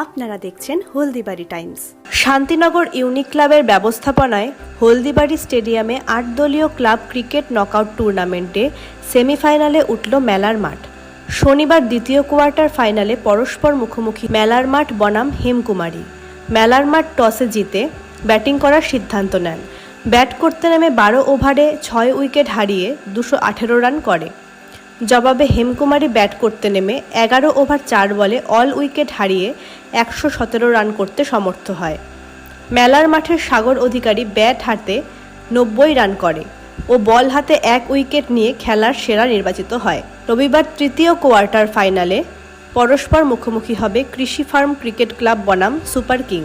আপনারা দেখছেন Haldibari Times. Shantinagar unique ক্লাবের ব্যবস্থাপনায় হলদিবাড়ি স্টেডিয়ামে আট দলীয় ক্লাব ক্রিকেট নকআউট টুর্নামেন্টে সেমিফাইনালে উঠল মেলার মাঠ। শনিবার দ্বিতীয় কোয়ার্টার ফাইনালে পরস্পর মুখোমুখি মেলার মাঠ বনাম হেমকুমারী। মেলার মাঠ টসে জিতে ব্যাটিং করার সিদ্ধান্ত নেন। ব্যাট করতে নেমে বারো ওভারে ছয় উইকেট হারিয়ে দুশো আঠেরো রান করে। জবাবে হেমকুমারী ব্যাট করতে নেমে এগারো ওভার চার বলে অল উইকেট হারিয়ে একশো সতেরো রান করতে সমর্থ হয়। মেলার মাঠের সাগর অধিকারী ব্যাট হাতে নব্বই রান করে ও বল হাতে এক উইকেট নিয়ে খেলার সেরা নির্বাচিত হয়। রবিবার তৃতীয় কোয়ার্টার ফাইনালে পরস্পর মুখোমুখি হবে কৃষি ফার্ম ক্রিকেট ক্লাব বনাম সুপার কিং।